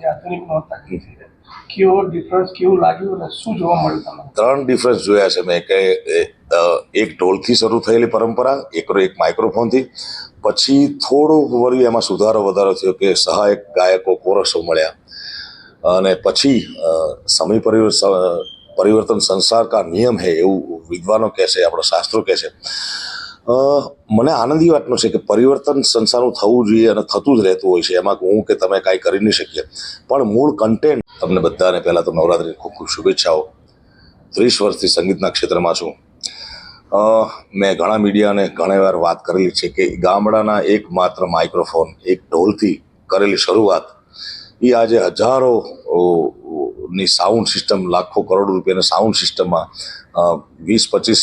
જે આધુનિક નહોતા કેવો ડિફરન્સ કેવું લાગ્યું અને શું જોવા મળ્યું તમને? ત્રણ ડિફરન્સ જોયા છે મેં. કે એક ઢોલથી શરૂ થયેલી પરંપરા એક એક માઇક્રોફોનથી પછી થોડું વળી એમાં સુધારો વધારો થયો કે સહાયક ગાયકો, કોરસો મળ્યા. અને પછી સમય પરિવર્તન પરિવર્તન સંસાર કા નિયમ હે એવું વિદ્વાનો કહે છે, આપણા શાસ્ત્રો કહે છે. મને આનંદી વાતનો છે કે પરિવર્તન સંસારનું થવું જોઈએ અને થતું જ રહેતું હોય છે. એમાં હું કે તમે કાંઈ કરી નહીં શકીએ. પણ મૂળ કન્ટેન્ટ તમને બધાને પહેલાં તો નવરાત્રિની ખૂબ ખૂબ શુભેચ્છાઓ. ત્રીસ વર્ષથી સંગીતના ક્ષેત્રમાં છું. મેં ઘણા મીડિયાને ઘણી વાર વાત કરેલી છે કે ગામડાના એકમાત્ર માઇક્રોફોન એક ઢોલથી કરેલી શરૂઆત એ આજે હજારો ની સાઉન્ડ સિસ્ટમ લાખો કરોડ રૂપિયાની સાઉન્ડ સિસ્ટમમાં વીસ, પચીસ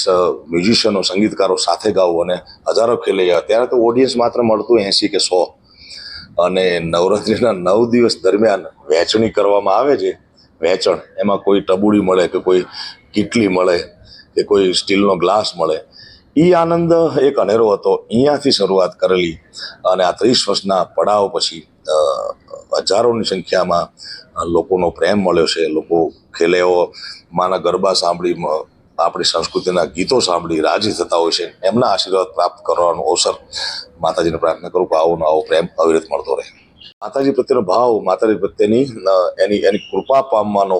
મ્યુઝિશિયનો સંગીતકારો સાથે ગાવું અને હજારો ખેલૈયા ત્યારે તો ઓડિયન્સ માત્ર મળતું એંસી કે સો. અને નવરાત્રિના નવ દિવસ દરમિયાન વહેંચણી કરવામાં આવે છે. વહેંચણ, એમાં કોઈ ટબુડી મળે કે કોઈ કીટલી મળે કે કોઈ સ્ટીલનો ગ્લાસ મળે. એ આનંદ એક અનેરો હતો. અહીંયાથી શરૂઆત કરેલી અને આ ત્રીસ વર્ષના પડાવ પછી હજારોની સંખ્યામાં લોકોનો પ્રેમ મળ્યો છે. લોકો ખેલેઓ, માના ગરબા સાંભળી આપણી સંસ્કૃતિના ગીતો સાંભળી રાજી થતા હોય છે. એમના આશીર્વાદ પ્રાપ્ત કરવાનો અવસર માતાજીને પ્રાર્થના કરું કે આવો આવો પ્રેમ અવિરત મળતો રહે. માતાજી પ્રત્યેનો ભાવ, માતાજી પ્રત્યેની એની એની કૃપા પામવાનો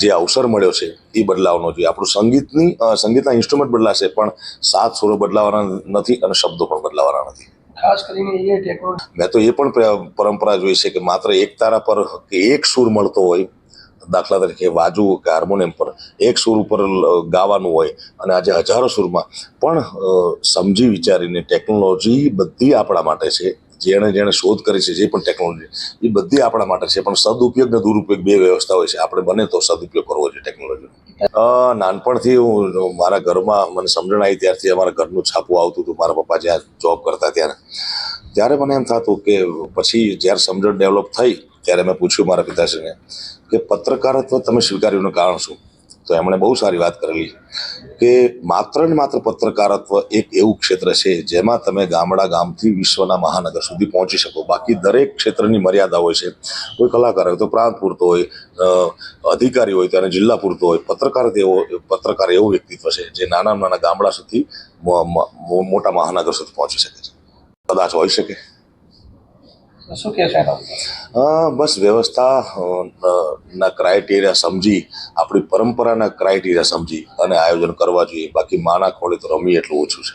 જે અવસર મળ્યો છે, એ બદલાવનો જોઈએ. આપણું સંગીતની સંગીતના ઇન્સ્ટ્રુમેન્ટ બદલાશે, પણ સાત સુરો બદલાવાના નથી અને શબ્દો પણ બદલાવાના નથી. ખાસ કરીને એ ટેકનોલોજી મેં તો એ પણ પરંપરા જોઈ છે કે માત્ર એક તારા પર એક સૂર મળતો હોય દાખલા તરીકે વાજુ કે હાર્મોનિયમ પર એક સૂર ઉપર ગાવાનું હોય અને આજે હજારો સૂરમાં. પણ સમજી વિચારીને ટેકનોલોજી બધી આપણા માટે છે. જેણે જેણે શોધ કરી છે જે પણ ટેકનોલોજી એ બધી આપણા માટે છે. પણ સદુપયોગ ને દુરુપયોગ બે વ્યવસ્થા હોય છે. આપણે બને તો સદુપયોગ કરવો જોઈએ ટેકનોલોજીનો અ, નાનપણથી હું મારા ઘરમાં મને સમજણ આવી ત્યારથી અમારા ઘરનું છાપું આવતું હતું. મારા પપ્પા જ્યાં જોબ કરતા ત્યારે. ત્યારે મને એમ થતું કે પછી જ્યારે સમજણ ડેવલપ થઈ, ત્યારે મેં પૂછ્યું મારા પિતાશ્રીને કે પત્રકારત્વ તમે સ્વીકાર્યું કારણ શું? તો એમણે બહુ સારી વાત કરેલી કે માત્ર ને માત્ર પત્રકારત્વ એક એવું ક્ષેત્ર છે જેમાં તમે ગામડા ગામથી વિશ્વના મહાનગર સુધી પહોંચી શકો. બાકી દરેક ક્ષેત્રની મર્યાદા હોય છે. કોઈ કલાકાર હોય તો પ્રાંત પૂરતો હોય અધિકારી હોય તો એને જિલ્લા પૂરતો હોય. પત્રકાર એવો, પત્રકાર એવું વ્યક્તિત્વ છે જે નાના નાના ગામડા સુધી મોટા મહાનગર સુધી પહોંચી શકે છે. કદાચ હોઈ શકે. શું કહેશો એના બસ વ્યવસ્થા ના ક્રાઇટેરિયા સમજી, આપણી પરંપરાના ક્રાઇટેરિયા સમજી અને આયોજન કરવા જોઈએ. બાકી માના ખોળે તો રમી એટલું ઓછું છે.